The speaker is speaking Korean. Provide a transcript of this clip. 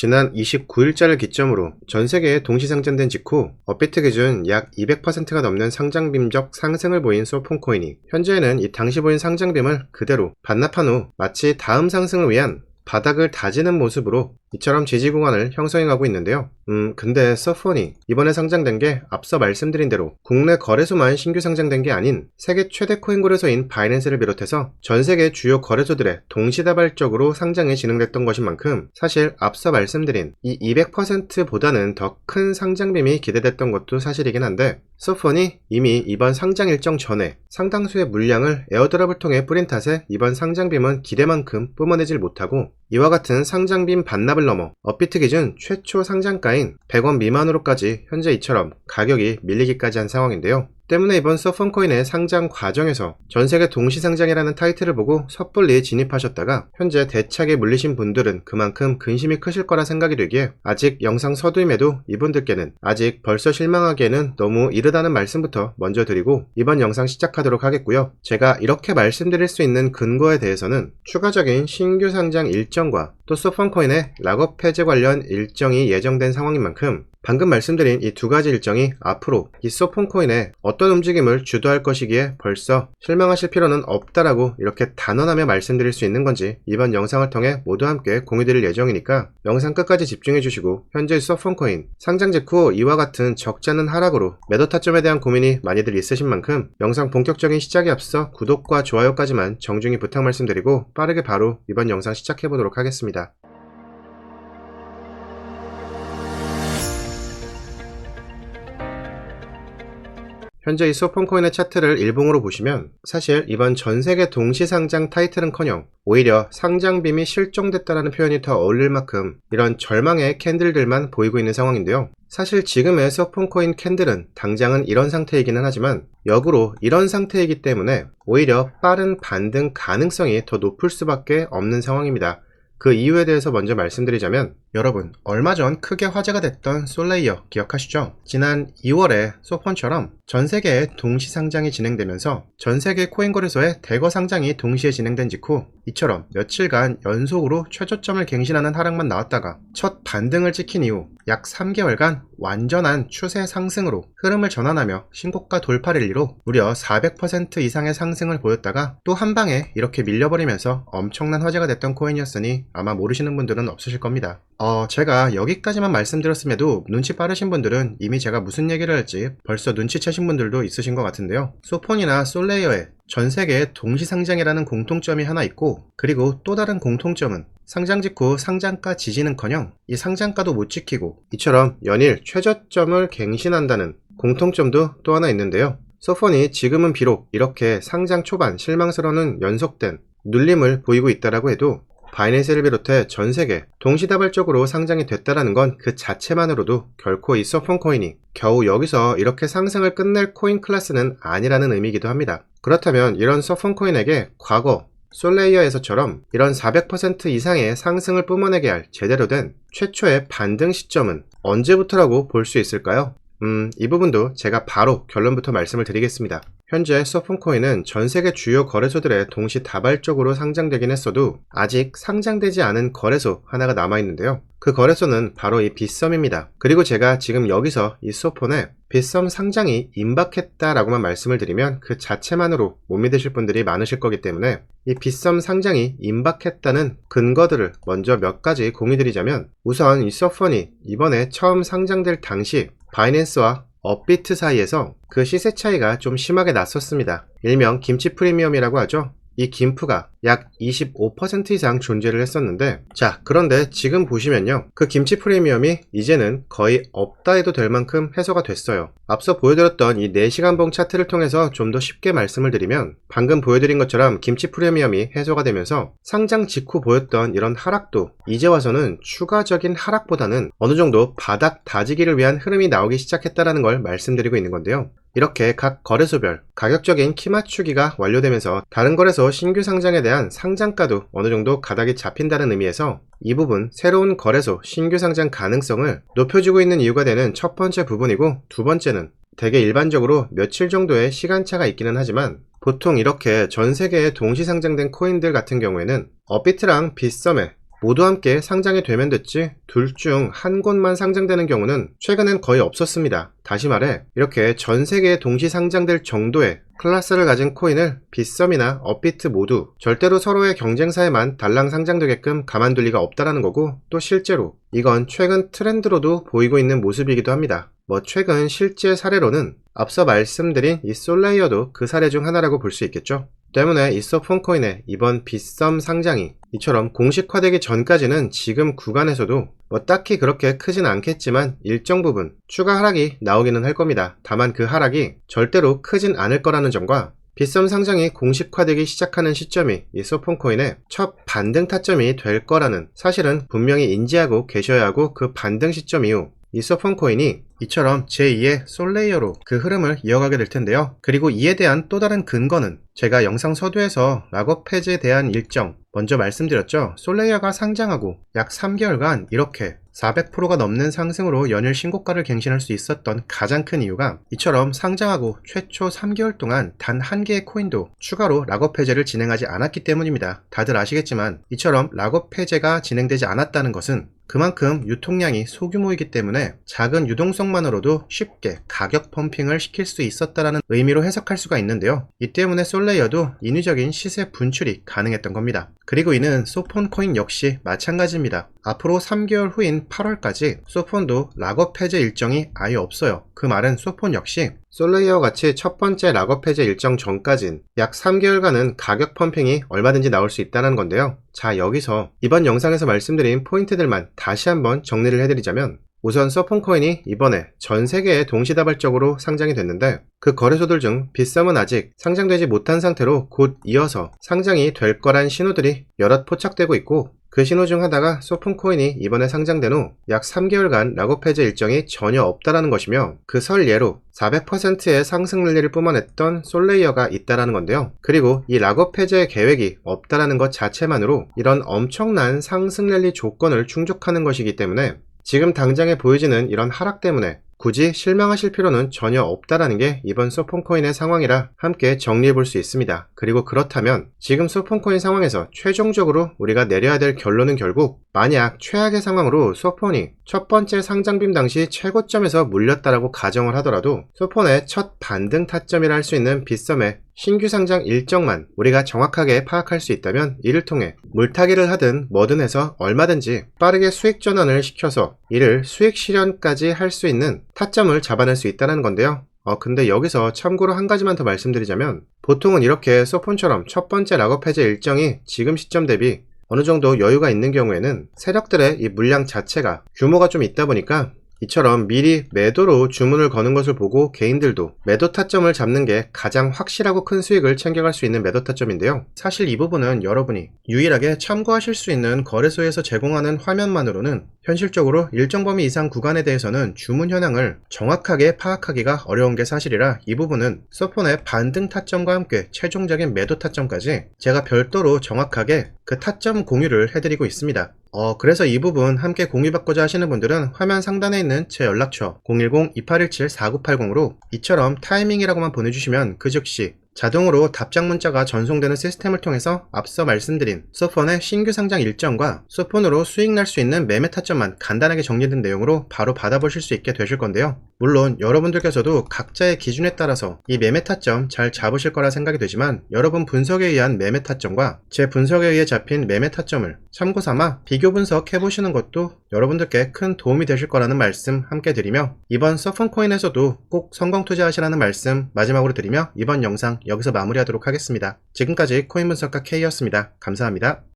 지난 29일자를 기점으로 전 세계에 동시 상장된 직후 업비트 기준 약 200%가 넘는 상장빔적 상승을 보인 소폰코인이 현재는 이 당시 보인 상장빔을 그대로 반납한 후 마치 다음 상승을 위한 바닥을 다지는 모습으로 이처럼 지지 구간을 형성해가고 있는데요. 음, 근데 서펀이 이번에 상장된 게 앞서 말씀드린 대로 국내 거래소만 신규 상장된 게 아닌 세계 최대 코인 거래소인 바이낸스를 비롯해서 전 세계 주요 거래소들의 동시다발적으로 상장이 진행됐던 것인 만큼 사실 앞서 말씀드린 이 200%보다는 더 큰 상장빔이 기대됐던 것도 사실이긴 한데 서펀이 이미 이번 상장 일정 전에 상당수의 물량을 에어드랍을 통해 뿌린 탓에 이번 상장빔은 기대만큼 뿜어내질 못하고 이와 같은 상장빔 반납을 넘어 업비트 기준 최초 상장가인 100원 미만으로까지 현재 이처럼 가격이 밀리기까지 한 상황인데요. 때문에 이번 서펀코인의 상장 과정에서 전세계 동시상장이라는 타이틀을 보고 섣불리 진입하셨다가 현재 대차게 물리신 분들은 그만큼 근심이 크실 거라 생각이 되기에 아직 영상 서두임에도 이분들께는 아직 벌써 실망하기에는 너무 이르다는 말씀부터 먼저 드리고 이번 영상 시작하도록 하겠고요. 제가 이렇게 말씀드릴 수 있는 근거에 대해서는 추가적인 신규 상장 일정과 또 서펀코인의 락업 해제 관련 일정이 예정된 상황인 만큼 방금 말씀드린 이 두 가지 일정이 앞으로 이 소폰코인의 어떤 움직임을 주도할 것이기에 벌써 실망하실 필요는 없다라고 이렇게 단언하며 말씀드릴 수 있는 건지 이번 영상을 통해 모두 함께 공유드릴 예정이니까 영상 끝까지 집중해 주시고 현재 소폰코인 상장 직후 이와 같은 적지 않은 하락으로 매도 타점에 대한 고민이 많이들 있으신 만큼 영상 본격적인 시작에 앞서 구독과 좋아요까지만 정중히 부탁 말씀드리고 빠르게 바로 이번 영상 시작해 보도록 하겠습니다. 현재 이 소폰코인의 차트를 일봉으로 보시면 사실 이번 전 세계 동시 상장 타이틀은커녕 오히려 상장빔이 실종됐다라는 표현이 더 어울릴 만큼 이런 절망의 캔들들만 보이고 있는 상황인데요. 사실 지금의 소폰코인 캔들은 당장은 이런 상태이기는 하지만 역으로 이런 상태이기 때문에 오히려 빠른 반등 가능성이 더 높을 수밖에 없는 상황입니다. 그 이유에 대해서 먼저 말씀드리자면 여러분 얼마 전 크게 화제가 됐던 솔레이어 기억하시죠? 지난 2월에 소펀처럼 전 세계에 동시 상장이 진행되면서 전 세계 코인 거래소에 대거 상장이 동시에 진행된 직후 이처럼 며칠간 연속으로 최저점을 갱신하는 하락만 나왔다가 첫 반등을 찍힌 이후 약 3개월간 완전한 추세 상승으로 흐름을 전환하며 신고가 이루 무려 400% 이상의 상승을 보였다가 또 한 방에 이렇게 밀려버리면서 엄청난 화제가 됐던 코인이었으니 아마 모르시는 분들은 없으실 겁니다. 어, 제가 여기까지만 말씀드렸음에도 눈치 빠르신 분들은 이미 제가 무슨 얘기를 할지 벌써 눈치채신 분들도 있으신 것 같은데요. 소폰이나 솔레이어의 전 세계에 동시상장이라는 공통점이 하나 있고 그리고 또 다른 공통점은 상장 직후 상장가 지지는커녕 이 상장가도 못 지키고 이처럼 연일 최저점을 갱신한다는 공통점도 또 하나 있는데요. 소폰이 지금은 비록 이렇게 상장 초반 실망스러운 연속된 눌림을 보이고 있다라고 해도 바이낸스를 비롯해 전 세계 동시다발적으로 상장이 됐다라는 건 그 자체만으로도 결코 이 서폰 코인이 겨우 여기서 이렇게 상승을 끝낼 코인 클래스는 아니라는 의미이기도 합니다. 그렇다면 이런 서폰 코인에게 과거 솔레이어에서처럼 이런 400% 이상의 상승을 뿜어내게 할 제대로 된 최초의 반등 시점은 언제부터라고 볼 수 있을까요? 음, 이 부분도 제가 바로 결론부터 말씀을 드리겠습니다. 현재 서폰코인은 전 세계 주요 거래소들에 동시 다발적으로 상장되긴 했어도 아직 상장되지 않은 거래소 하나가 남아있는데요. 그 거래소는 바로 이 빗썸입니다. 그리고 제가 지금 여기서 이 소폰에 빗썸 상장이 임박했다라고만 말씀을 드리면 그 자체만으로 못 믿으실 분들이 많으실 거기 때문에 이 빗썸 상장이 임박했다는 근거들을 먼저 몇 가지 공유드리자면 우선 이 서펀이 이번에 처음 상장될 당시 바이낸스와 업비트 사이에서 그 시세 차이가 좀 심하게 났었습니다. 일명 김치 프리미엄이라고 하죠. 이 김프가 약 25% 이상 존재를 했었는데 자 그런데 지금 보시면요. 그 김치 프리미엄이 이제는 거의 없다 해도 될 만큼 해소가 됐어요. 앞서 보여드렸던 이 4시간봉 차트를 통해서 좀 더 쉽게 말씀을 드리면 방금 보여드린 것처럼 김치 프리미엄이 해소가 되면서 상장 직후 보였던 이런 하락도 이제 와서는 추가적인 하락보다는 어느 정도 바닥 다지기를 위한 흐름이 나오기 시작했다는 걸 말씀드리고 있는 건데요 이렇게 각 거래소별 가격적인 키 맞추기가 완료되면서 다른 거래소 신규 상장에 대한 상장가도 어느 정도 가닥이 잡힌다는 의미에서 이 부분 새로운 거래소 신규 상장 가능성을 높여주고 있는 이유가 되는 첫 번째 부분이고 두 번째는 대개 일반적으로 며칠 정도의 시간차가 있기는 하지만 보통 이렇게 전 세계에 동시 상장된 코인들 같은 경우에는 업비트랑 빗썸에 모두 함께 상장이 되면 됐지 둘 중 한 곳만 상장되는 경우는 최근엔 거의 없었습니다. 다시 말해 이렇게 전 세계에 동시 상장될 정도의 클래스를 가진 코인을 빗썸이나 업비트 모두 절대로 서로의 경쟁사에만 달랑 상장되게끔 가만둘 리가 없다라는 거고 또 실제로 이건 최근 트렌드로도 보이고 있는 모습이기도 합니다. 뭐 최근 실제 사례로는 앞서 말씀드린 이 솔레이어도 그 사례 중 하나라고 볼 수 있겠죠. 때문에 이서폰코인의 이번 빗썸 상장이 이처럼 공식화되기 전까지는 지금 구간에서도 뭐 딱히 그렇게 크진 않겠지만 일정 부분 추가 하락이 나오기는 할 겁니다. 다만 그 하락이 절대로 크진 않을 거라는 점과 빗썸 상장이 공식화되기 시작하는 시점이 이 소폰코인의 첫 반등 타점이 될 거라는 사실은 분명히 인지하고 계셔야 하고 그 반등 시점 이후 이 소폰코인이 이처럼 제2의 솔레이어로 그 흐름을 이어가게 될 텐데요. 그리고 이에 대한 또 다른 근거는 제가 영상 서두에서 락업 폐지에 대한 일정 먼저 말씀드렸죠. 솔레이어가 상장하고 약 3개월간 이렇게 400%가 넘는 상승으로 연일 신고가를 갱신할 수 있었던 가장 큰 이유가 이처럼 상장하고 최초 3개월 동안 단 한 개의 코인도 추가로 락업 해제를 진행하지 않았기 때문입니다. 다들 아시겠지만 이처럼 락업 해제가 진행되지 않았다는 것은 그만큼 유통량이 소규모이기 때문에 작은 유동성만으로도 쉽게 가격 펌핑을 시킬 수 있었다라는 의미로 해석할 수가 있는데요. 이 때문에 솔레이어도 인위적인 시세 분출이 가능했던 겁니다. 그리고 이는 소폰 코인 역시 마찬가지입니다. 앞으로 3개월 후인 8월까지 소폰도 락업 해제 일정이 아예 없어요. 그 말은 소폰 역시 솔레이어 같이 첫 번째 락업 해제 일정 전까진 약 3개월간은 가격 펌핑이 얼마든지 나올 수 있다는 건데요. 자, 여기서 이번 영상에서 말씀드린 포인트들만 다시 한번 정리를 해드리자면 우선 서폰코인이 이번에 전 세계에 동시다발적으로 상장이 됐는데 그 거래소들 중 빗썸은 아직 상장되지 못한 상태로 곧 이어서 상장이 될 거란 신호들이 여럿 포착되고 있고 그 신호 중 하나가 소폰코인이 이번에 상장된 후 약 3개월간 락업 해제 일정이 전혀 없다라는 것이며 그 설 예로 400%의 상승 랠리를 뿜어냈던 솔레이어가 있다라는 건데요. 그리고 이 락업 해제 계획이 없다라는 것 자체만으로 이런 엄청난 상승 랠리 조건을 충족하는 것이기 때문에 지금 당장에 보여지는 이런 하락 때문에 굳이 실망하실 필요는 전혀 없다라는 게 이번 소폰코인의 상황이라 함께 정리해 볼 수 있습니다. 그리고 그렇다면 지금 소폰코인 상황에서 최종적으로 우리가 내려야 될 결론은 결국 만약 최악의 상황으로 소폰이 첫 번째 상장빔 당시 최고점에서 물렸다라고 가정을 하더라도 소폰의 첫 반등 타점이라 할 수 있는 빗썸의 신규 상장 일정만 우리가 정확하게 파악할 수 있다면 이를 통해 물타기를 하든 뭐든 해서 얼마든지 빠르게 수익 전환을 시켜서 이를 수익 실현까지 할 수 있는 타점을 잡아낼 수 있다는 건데요. 어, 근데 여기서 참고로 한 가지만 더 말씀드리자면 보통은 이렇게 소폰처럼 첫 번째 락업 해제 일정이 지금 시점 대비 어느 정도 여유가 있는 경우에는 세력들의 이 물량 자체가 규모가 좀 있다 보니까 이처럼 미리 매도로 주문을 거는 것을 보고 개인들도 매도 타점을 잡는 게 가장 확실하고 큰 수익을 챙겨갈 수 있는 매도 타점인데요. 사실 이 부분은 여러분이 유일하게 참고하실 수 있는 거래소에서 제공하는 화면만으로는 현실적으로 일정 범위 이상 구간에 대해서는 주문 현황을 정확하게 파악하기가 어려운 게 사실이라 이 부분은 서폰의 반등 타점과 함께 최종적인 매도 타점까지 제가 별도로 정확하게 그 타점 공유를 해드리고 있습니다. 어, 그래서 이 부분 함께 공유받고자 하시는 분들은 화면 상단에 있는 제 연락처 010-2817-4980으로 이처럼 타이밍이라고만 보내주시면 그 즉시 자동으로 답장 문자가 전송되는 시스템을 통해서 앞서 말씀드린 소폰의 신규 상장 일정과 소폰으로 수익 날 수 있는 매매 타점만 간단하게 정리된 내용으로 바로 받아보실 수 있게 되실 건데요. 물론 여러분들께서도 각자의 기준에 따라서 이 매매 타점 잘 잡으실 거라 생각이 되지만 여러분 분석에 의한 매매 타점과 제 분석에 의해 잡힌 매매 타점을 참고 삼아 비교 분석 해 보시는 것도 여러분들께 큰 도움이 되실 거라는 말씀 함께 드리며 이번 서펀코인에서도 꼭 성공 투자하시라는 말씀 마지막으로 드리며 이번 영상 여기서 마무리하도록 하겠습니다. 지금까지 코인 분석가 K였습니다. 감사합니다.